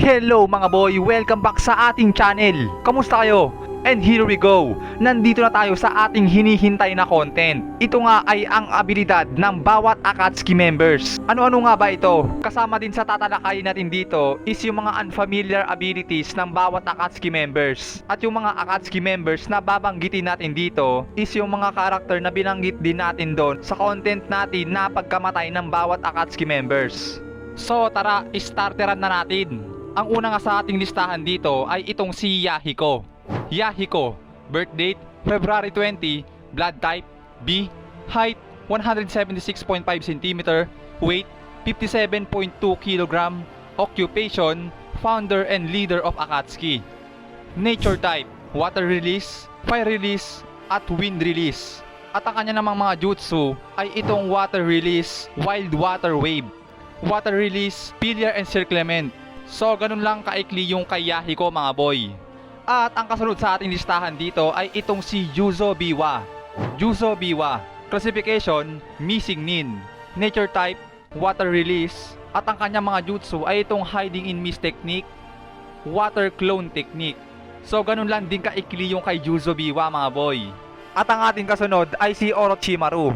Hello mga boy! Welcome back sa ating channel! Kamusta kayo? And here we go! Nandito na tayo sa ating hinihintay na content. Ito nga ay ang abilidad ng bawat Akatsuki members. Ano-ano nga ba ito? Kasama din sa tatalakayin natin dito is yung mga unfamiliar abilities ng bawat Akatsuki members. At yung mga Akatsuki members na babanggitin natin dito is yung mga karakter na binanggit din natin doon sa content natin na pagkamatay ng bawat Akatsuki members. So tara, starteran na natin. Ang una nga sa ating listahan dito ay itong si Yahiko. Yahiko, birth date February 20, blood type B, height 176.5 cm, weight 57.2 kg, occupation founder and leader of Akatsuki. Nature type, water release, fire release, at wind release. At ang kanya namang mga jutsu ay itong water release, wild water wave, water release, pillar and circlement. So ganun lang kaikli yung kay Yahiko mga boy. At ang kasunod sa ating listahan dito ay itong si Yuzo Biwa. Yuzo Biwa, classification, missing nin. Nature type, water release. At ang kanyang mga jutsu ay itong hiding in mist technique, water clone technique. So ganun lang din kaikli yung kay Yuzo Biwa mga boy. At ang ating kasunod ay si Orochimaru.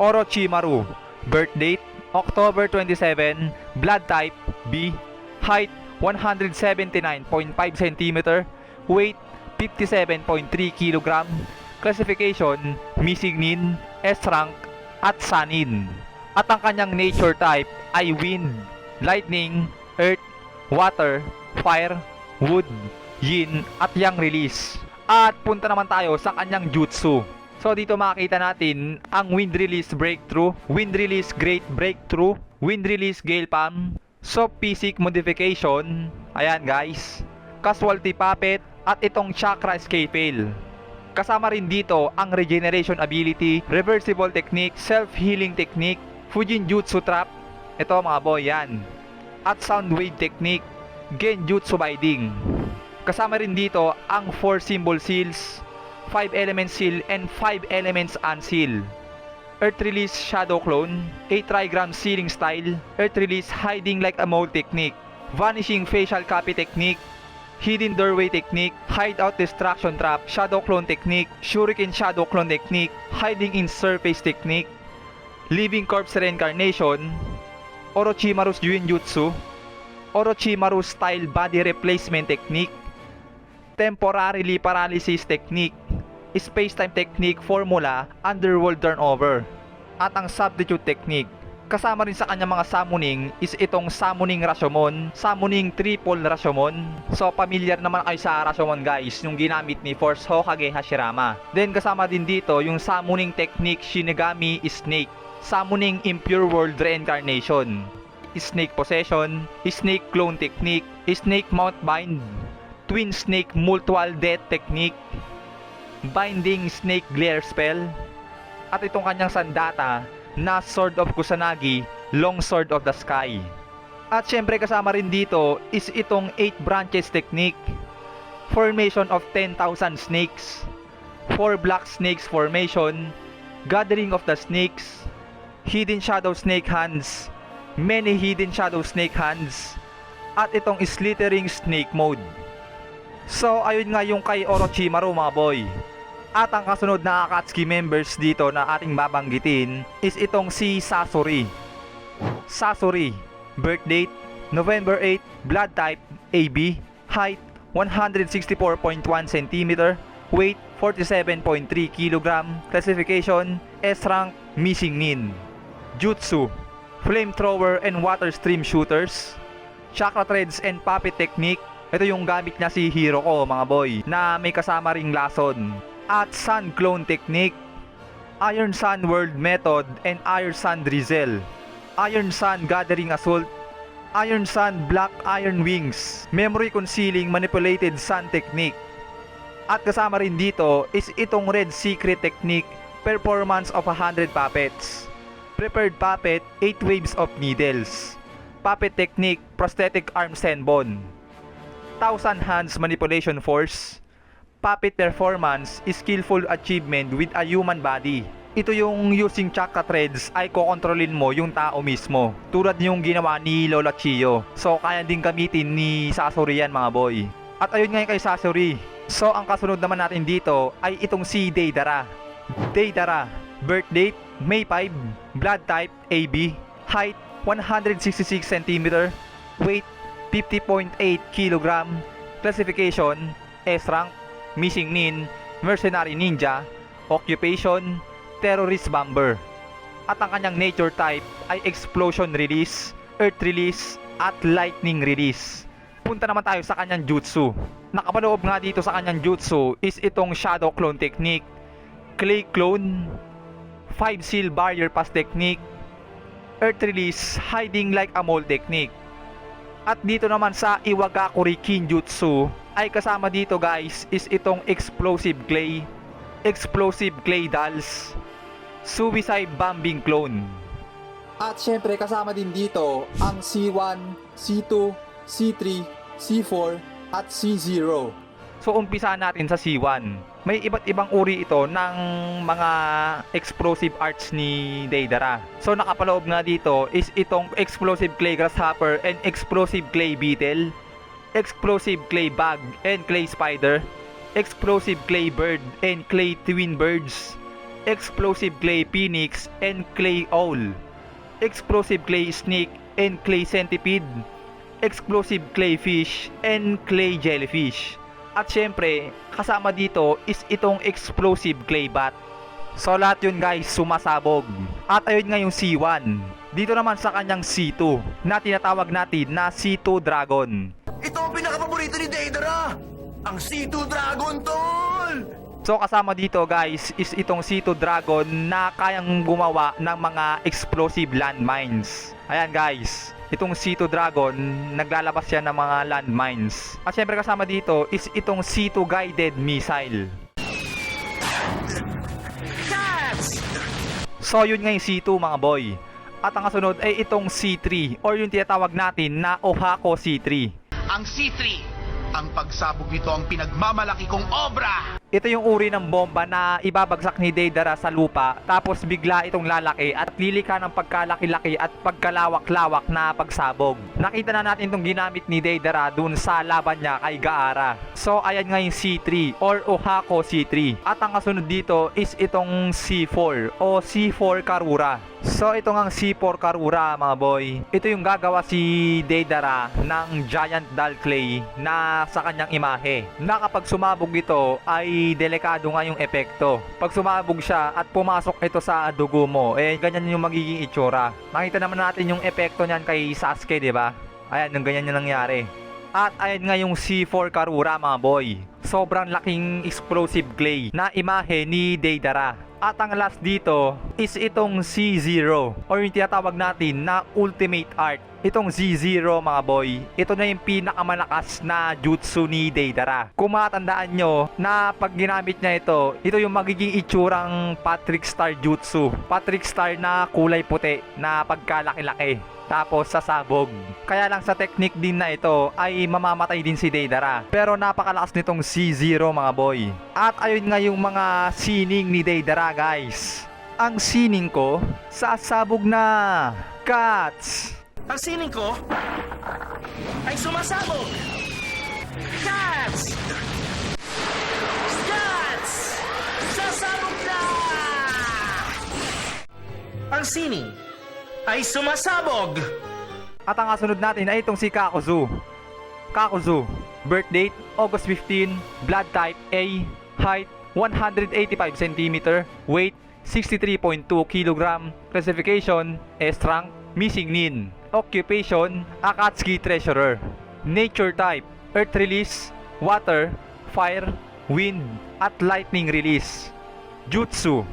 Orochimaru, birth date October 27, blood type B, height 179.5 cm, weight 57.3 kg, classification missing nin, S rank at sanin. At ang kanyang nature type ay wind, lightning, earth, water, fire, wood, yin at yang release. At punta naman tayo sa kanyang jutsu. So dito makikita natin ang wind release breakthrough, wind release great breakthrough, wind release gale palm, soft physic modification, ayan guys, casualty puppet, at itong chakra scale Kasama rin dito ang regeneration ability, reversible technique, self-healing technique, Fujin Jutsu trap, ito mga boy yan, at sound wave technique, Genjutsu binding. Kasama rin dito ang 4 symbol seals, 5 element seal and 5 elements unseal. Earth Release Shadow Clone, a trigram sealing style, Earth Release Hiding Like a Mole technique, Vanishing Facial Copy technique, Hidden Doorway technique, Hideout Distraction Trap, Shadow Clone technique, Shuriken Shadow Clone technique, Hiding in Surface technique, Living Corpse Reincarnation, Orochimaru's Yuinjutsu, Orochimaru Style Body Replacement technique, Temporarily Paralysis technique, Space-Time technique formula, Underworld Turnover, at ang Substitute technique. Kasama rin sa kanyang mga summoning is itong Summoning Rashomon, Summoning Triple Rashomon. So, familiar naman kayo sa Rashomon guys, yung ginamit ni Force Hokage Hashirama. Then, kasama din dito yung Summoning Technique Shinigami Snake, Summoning Impure World Reincarnation, Snake Possession, Snake Clone Technique, Snake Mount Bind, Twin Snake Mutual Death Technique, Binding Snake Glare Spell, at itong kanyang sandata na Sword of Kusanagi, Long Sword of the Sky. At syempre kasama rin dito is itong 8 branches technique, formation of 10,000 snakes, 4 black snakes formation, gathering of the snakes, hidden shadow snake hands, many hidden shadow snake hands, at itong slithering snake mode. So ayun nga yung kay Orochimaru mga boy. At ang kasunod na Akatsuki members dito na ating babanggitin is itong si Sasori. Sasori, birth date November 8, blood type AB, height 164.1 cm, weight 47.3 kg, classification S rank missing nin. Jutsu, flamethrower and water stream shooters, chakra threads and puppet technique. Ito yung gamit niya si hero ko mga boy na may kasama ring lason at Sun Clone Technique, Iron Sun World Method, and Iron Sun Drizzle, Iron Sun Gathering Assault, Iron Sun Black Iron Wings, Memory Concealing Manipulated Sun Technique. At kasama rin dito is itong Red Secret Technique, Performance of 100 Puppets, Prepared Puppet, 8 Waves of Needles, Puppet Technique, Prosthetic Arm Senbon, Thousand Hands Manipulation Force, puppet performance skillful achievement with a human body. ito yung using chakra threads ay kokontrolin mo yung tao mismo. Tulad yung ginawa ni Lola Chio. So kaya din gamitin ni Sasori yan mga boy. At ayun nga yung kay Sasori. So ang kasunod naman natin dito ay itong si Deidara. Deidara, birth date May 5, blood type AB, height 166 cm, weight 50.8 kg, classification S rank, missing nin, mercenary ninja, occupation, terrorist bomber. At ang kanyang nature type ay explosion release, earth release, at lightning release. Punta naman tayo sa kanyang jutsu. Nakapaloob nga dito sa kanyang jutsu is itong shadow clone technique, clay clone, 5 seal barrier pass technique, earth release, hiding like a mole technique. At dito naman sa Iwagakuri Kinjutsu ay kasama dito guys is itong explosive clay, explosive clay dolls, suicide bombing clone. At syempre kasama din dito ang C1, C2, C3, C4 at C0. So umpisa natin sa C1. May iba't ibang uri ito ng mga explosive arts ni Deidara. So nakapaloob nga dito is itong explosive clay grasshopper and explosive clay beetle, explosive clay bug and clay spider, explosive clay bird and clay twin birds, explosive clay phoenix and clay owl, explosive clay snake and clay centipede, explosive clay fish and clay jellyfish. At syempre, kasama dito is itong explosive clay bat. So lahat yun guys sumasabog. At ayun nga yung C1. Dito naman sa kanyang C2 na tinatawag natin na C2 Dragon. Ito ang pinakapaborito ni Deidara! Ang C2 Dragon, tol! So kasama dito guys is itong C2 Dragon na kayang gumawa ng mga explosive landmines. Ayan guys, itong C2 Dragon naglalabas yan ng mga landmines. At syempre kasama dito is itong C2 guided missile. So yun nga yung C2 mga boy. At ang kasunod ay itong C3 or yung tinatawag natin na Ohako C3. Ang C3, ang pagsabog nito ang pinagmamalaki kong obra! Ito yung uri ng bomba na ibabagsak ni Deidara sa lupa tapos bigla itong lalaki at lilika ng pagkalaki-laki at pagkalawak-lawak na pagsabog. Nakita na natin itong ginamit ni Deidara dun sa laban niya kay Gaara. So ayan nga yung C3 or Ohako C3. At ang kasunod dito is itong C4 o C4 Karura. So ito nga ang C4 Karura mga boy. Ito yung gagawa si Deidara ng giant doll clay na sa kanyang imahe. Na kapag sumabog ito ay delikado nga yung epekto. Pag sumabog siya at pumasok ito sa dugo mo, eh ganyan yung magiging itsura. Nakita naman natin yung epekto niyan kay Sasuke, di ba? Ayan, yung ganyan yung nangyari. At ayan nga yung C4 Karura mga boy. Sobrang laking explosive clay na imahe ni Deidara. At ang last dito is itong C0 or yung tinatawag natin na Ultimate Art. Itong Z0 mga boy, ito na yung pinakamalakas na jutsu ni Deidara. Kung matandaan nyo na pag ginamit niya ito, ito yung magiging itsurang Patrick Star Jutsu. Patrick Star na kulay puti na pagkalaki-laki tapos sasabog. Kaya lang sa technique din na ito ay mamamatay din si Deidara. Pero napakalakas nitong C0 mga boy. At ayun nga yung mga sining ni Deidara guys. Ang sining ko, sasabog na. Cats! Ang sining ko ay sumasabog! Cats! Cats! Sasabog na! Ang sining ay sumasabog! At ang kasunod natin ay itong si Kakuzu. Kakuzu, birth date August 15, blood type A, height 185 cm, weight 63.2 kg, classification S rank, missing nin, occupation Akatsuki treasurer, nature type earth release, water, fire, wind, at lightning release. Jutsu,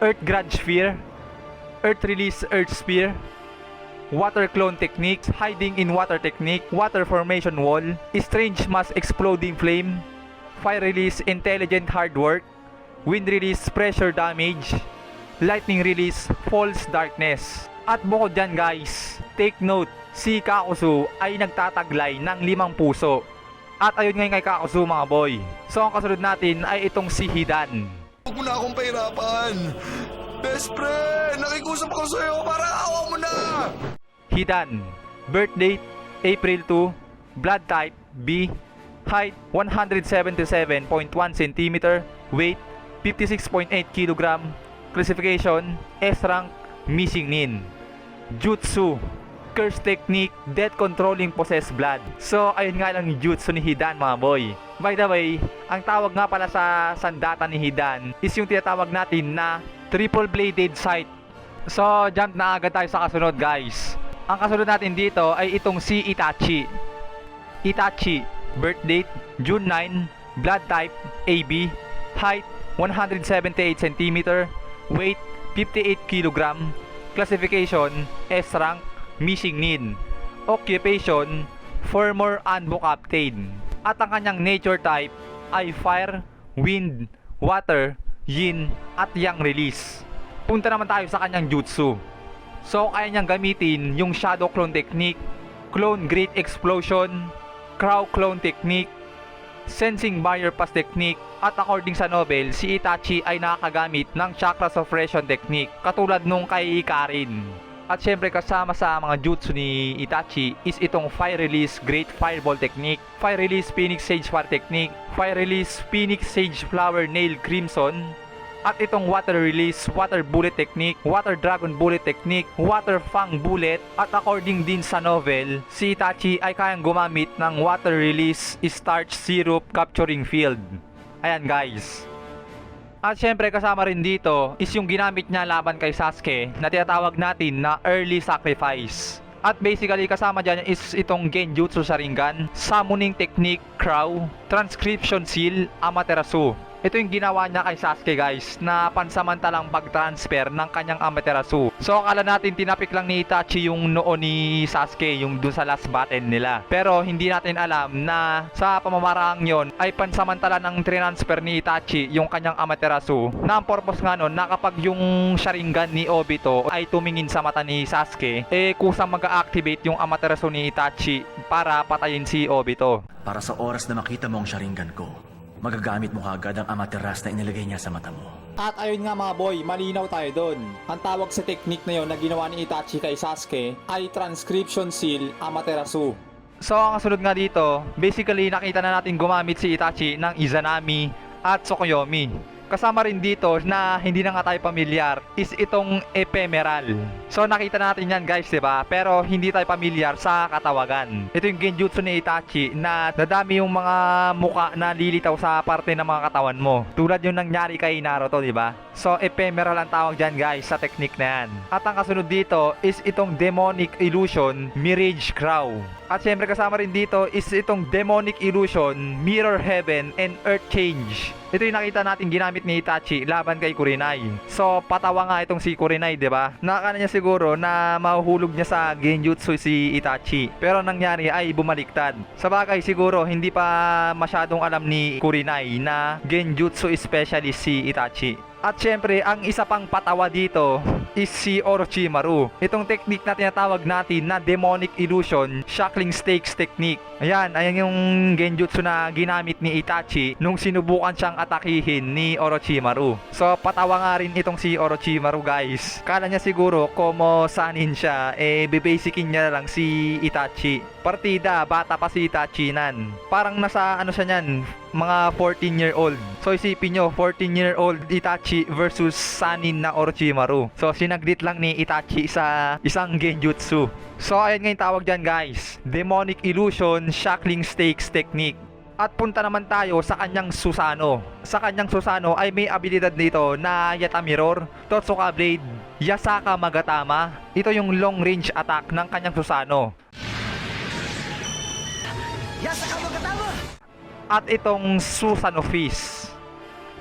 earth grudge sphere, earth release earth spear, water clone technique, hiding in water technique, water formation wall, strange mass exploding flame, fire release intelligent hard work, wind release pressure damage, lightning release false darkness. At bukod dyan guys, take note, si Kakuzu ay nagtataglay ng limang puso. At ayun ngayon kay Kakuzu mga boy. So ang kasunod natin ay itong si Hidan. Huwag mo na akong pahirapan! Best friend! Nakikusap ako sa'yo para awa mo na! Hidan, birth date April 2, blood type B, height 177.1 cm, weight 56.8 kg, classification S rank, missing nin. Jutsu, curse technique, death controlling possess blood. So, ayun nga lang yung jutsu ni Hidan mga boy. By the way, ang tawag nga pala sa sandata ni Hidan is yung tinatawag natin na triple bladed sight So, jump na agad tayo sa kasunod, guys. Ang kasunod natin dito ay itong si Itachi. Itachi, birth date June 9, blood type AB, height 178 cm, weight 58 kg, classification S rank, missing nin, occupation former Anbo captain. At ang kanyang nature type ay fire, wind, water, yin, at yang release punta naman tayo sa kanyang jutsu. So, kaya niyang gamitin yung Shadow Clone Technique, Clone Great Explosion, Crow Clone Technique, Sensing Barrier Pass Technique, at according sa novel, si Itachi ay nakakagamit ng Chakra Suppression Technique, katulad nung kay Ikarin. At syempre kasama sa mga jutsu ni Itachi is itong Fire Release Great Fireball Technique, Fire Release Phoenix Sage Fire Technique, Fire Release Phoenix Sage Flower Nail Crimson, at itong water release, water bullet technique, water dragon bullet technique, water fang bullet, at according din sa novel, si Itachi ay kayang gumamit ng water release starch syrup capturing field. Ayan guys. At syempre kasama rin dito is yung ginamit niya laban kay Sasuke na tinatawag natin na early sacrifice. At basically kasama dyan is itong Genjutsu Sharingan, Summoning Technique Crow, Transcription Seal, Amaterasu. Ito yung ginawa niya kay Sasuke guys na pansamantalang pag-transfer ng kanyang Amaterasu. So akala natin tinapik lang ni Itachi yung noo ni Sasuke yung dun sa last battle nila. Pero hindi natin alam na sa pamamaraang yon ay pansamantala ng transfer ni Itachi yung kanyang Amaterasu. Na ang purpose nga nun na kapag yung Sharingan ni Obito ay tumingin sa mata ni Sasuke, eh kusang mag-activate yung Amaterasu ni Itachi para patayin si Obito. Para sa oras na makita mo ang Sharingan ko, magagamit mo kaagad ang Amaterasu na inilagay niya sa mata mo. At ayun nga mga boy, malinaw tayo doon. Ang tawag sa technique na yon na ginawa ni Itachi kay Sasuke ay Transcription Seal Amaterasu. So ang kasunod nga dito, basically nakita na natin gumamit si Itachi ng Izanami at Tsukuyomi. Kasama rin dito na hindi na nga tayo pamilyar is itong ephemeral. So nakita natin yan guys, 'di ba? Pero hindi tayo pamilyar sa katawagan. Ito yung genjutsu ni Itachi na nadami yung mga muka na lilitaw sa parte ng mga katawan mo. Tulad yung nangyari kay Naruto, 'di ba? So ephemeral ang tawag diyan guys sa technique na yan. At ang kasunod dito is itong demonic illusion Mirage Crow. At syempre kasama rin dito is itong demonic illusion, mirror heaven, and earth change. Ito yung nakita natin ginamit ni Itachi laban kay Kurenai. So patawa nga itong si Kurenai, 'di ba? Nakakana niya siguro na mahuhulog niya sa genjutsu si Itachi. Pero ang nangyari ay bumaliktad. Sa bagay siguro hindi pa masyadong alam ni Kurenai na genjutsu specialist si Itachi. At syempre, ang isa pang patawa dito is si Orochimaru. Itong technique na tinatawag natin na demonic illusion, shackling stakes technique. Ayan, ayan yung genjutsu na ginamit ni Itachi nung sinubukan siyang atakihin ni Orochimaru. So, patawa nga rin itong si Orochimaru guys. Kala niya siguro komo sanin siya, eh bebasicin niya lang si Itachi. Partida, bata pa si Itachi nan. Parang nasa ano siya niyan, mga 14 year old. So isipin nyo, 14 year old Itachi versus Sanin na Orochimaru. So sinaglit lang ni Itachi sa isang genjutsu. So ayan nga yung tawag dyan guys. Demonic Illusion Shackling Stakes Technique. At punta naman tayo sa kanyang Susano. Sa kanyang Susano ay may abilidad dito na Yata Mirror, Totsuka Blade, Yasaka Magatama. Ito yung long range attack ng kanyang Susano. at itong Susan Office.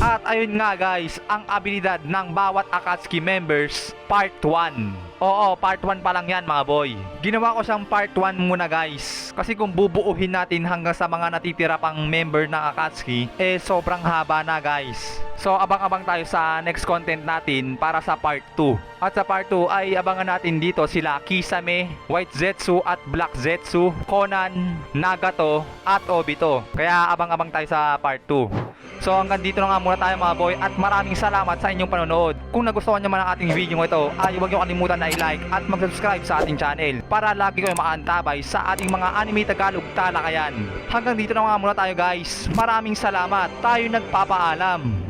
At ayun nga guys, ang abilidad ng bawat Akatsuki members, part 1. Oo, part 1 pa lang yan mga boy. Ginawa ko siyang part 1 muna guys. Kasi kung bubuuhin natin hanggang sa mga natitira pang member ng Akatsuki, eh sobrang haba na guys. So abang-abang tayo sa next content natin para sa part 2. At sa part 2 ay abangan natin dito sila Kisame, White Zetsu at Black Zetsu, Conan, Nagato at Obito. Kaya abang-abang tayo sa part 2. So hanggang dito na nga muna tayo mga boy at maraming salamat sa inyong panonood. Kung nagustuhan nyo man ang ating video ito ay huwag nyo kalimutan na i-like at mag-subscribe sa ating channel para lagi kayo makaantabay sa ating mga anime Tagalog talakayan. Hanggang dito na nga muna tayo guys. Maraming salamat. Tayo nagpapaalam.